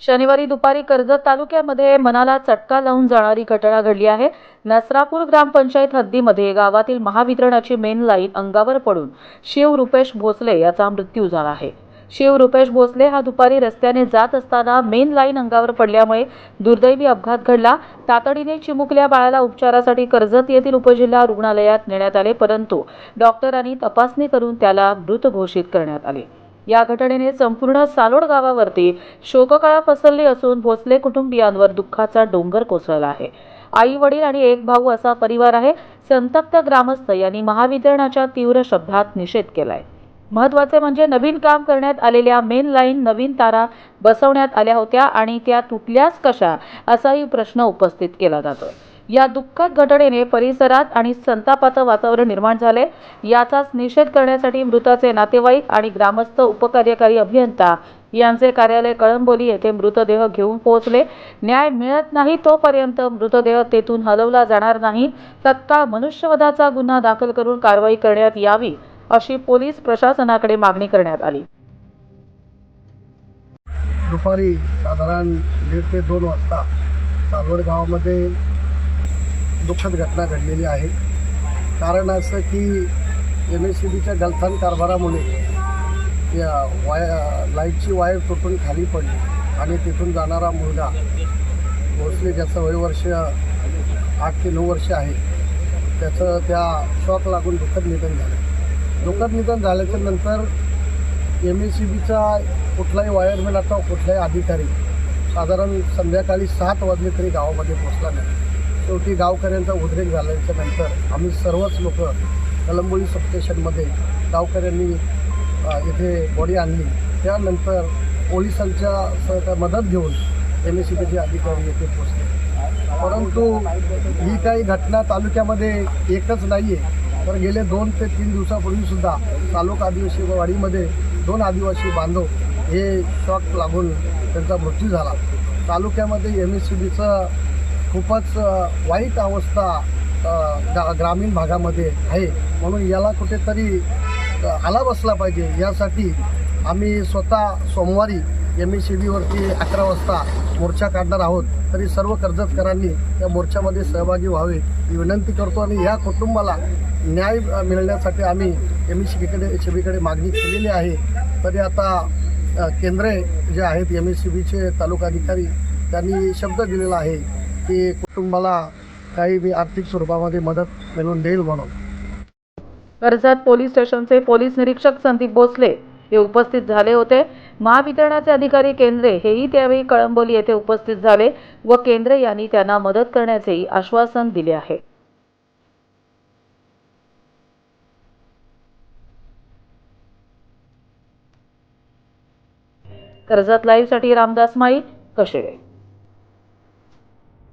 शनिवारी दुपारी कर्जत तालुक्यामध्ये मनाला चटका लावून जाणारी घटना घडली आहे. नसरापूर ग्रामपंचायत हद्दीमध्ये गावातील महावितरणाची मेन लाईन अंगावर पडून शिव रुपेश भोसले याचा मृत्यू झाला आहे. शिव रुपेश भोसले हा दुपारी रस्त्याने जात असताना मेन लाईन अंगावर पडल्यामुळे दुर्दैवी अपघात घडला. तातडीने चिमुकल्या बाळाला उपचारासाठी कर्जत येथील उपजिल्हा रुग्णालयात नेण्यात आले परंतु डॉक्टरांनी तपासणी करून त्याला मृत घोषित करण्यात आले. या घटनेने संपूर्ण सालोड गावावरती शोककळा पसरली असून भोसले कुटुंबियांवर दुःखाचा डोंगर कोसळला आहे. आई वडील आणि एक भाऊ असा परिवार आहे. संतप्त ग्रामस्थ यांनी महावितरणाच्या तीव्र शब्दात निषेध केलाय. महत्त्वाचे म्हणजे नवीन काम करण्यात आलेल्या मेन लाईन नवीन तारा बसवण्यात आल्या होत्या आणि त्या तुटल्याच कशा असाही प्रश्न उपस्थित केला जातो. या दुःखद घटनेने परिसरात आणि संतापाचं वातावरण निर्माण झाले. याचाच निषेध करण्यासाठी मृताचे नातेवाईक आणि ग्रामस्थ उपकार्यकारी अभियंता यांचे कार्यालय कळंबोली येथे मृतदेह घेऊन पोहोचले. न्याय मिळत नाही तोपर्यंत मृतदेह तेथून हलवला जाणार नाही. तत्काळ मनुष्यवधाचा गुन्हा दाखल करून कारवाई करण्यात यावी. अशी पोलीस प्रशासनाकडे मागणी करण्यात आली. दुपारी साधारण दीड ते दोन वाजता सालवड गावामध्ये दुःखद घटना घडलेली आहे. कारण असं की एम एस सी बीच्या गलथान कारभारामुळे या वाय लाईटची वायर तुटून खाली पडली आणि तिथून जाणारा मुलगा भोसले ज्याचं वय वर्ष आठ ते नऊ वर्ष आहे त्याचं त्या शॉक लागून दुःखद निधन झालं. दुःखद निधन झाल्याच्यानंतर एम एस सी बीचा कुठलाही वायरमॅन आता कुठलाही अधिकारी साधारण संध्याकाळी सात वाजले तरी गावामध्ये पोचला नाही. शेवटी गावकऱ्यांचा उद्रेक झाल्याच्यानंतर आम्ही सर्वच लोक कलंबोळी सबस्टेशनमध्ये गावकऱ्यांनी इथे बॉडी आणली. त्यानंतर पोलिसांच्या सहकार मदत घेऊन एम एस सी बीचे अधिकारी येथे पोचले परंतु ही काही घटना तालुक्यामध्ये एकच नाही आहे तर गेले दोन ते तीन दिवसापूर्वीसुद्धा तालुका आदिवासी वाडीमध्ये दोन आदिवासी बांधव हे शॉक लागून त्यांचा मृत्यू झाला. तालुक्यामध्ये एम एस सी बीचं खूपच वाईट अवस्था ग्रामीण भागामध्ये आहे. म्हणून याला कुठेतरी आला बसला पाहिजे. यासाठी आम्ही स्वतः सोमवारी एम एस सी बीवरती अकरा वाजता मोर्चा काढणार आहोत. तरी सर्व कर्जतकरांनी या मोर्चामध्ये सहभागी व्हावे. ही विनंती करतो आणि या कुटुंबाला न्याय मिळण्यासाठी आम्ही एम एस सी बीकडे सी बीकडे मागणी केलेली आहे. तरी आता केंद्रे जे आहेत एम एस सी बीचे तालुका अधिकारी त्यांनी शब्द दिलेला आहे की कुटुंबाला काही बी आर्थिक स्वरूपामध्ये मदत मिळवून देईल म्हणून. कर्जत पोलीस स्टेशनचे पोलीस निरीक्षक संदीप भोसले हे उपस्थित झाले होते. महावितरणाचे अधिकारी केंद्रे हेही त्यावेळी कळंबोली येथे उपस्थित झाले व केंद्रे यांनी त्यांना मदत करण्याचेही आश्वासन दिले आहे. कर्जत लाईव्हसाठी रामदास माळी कशेळे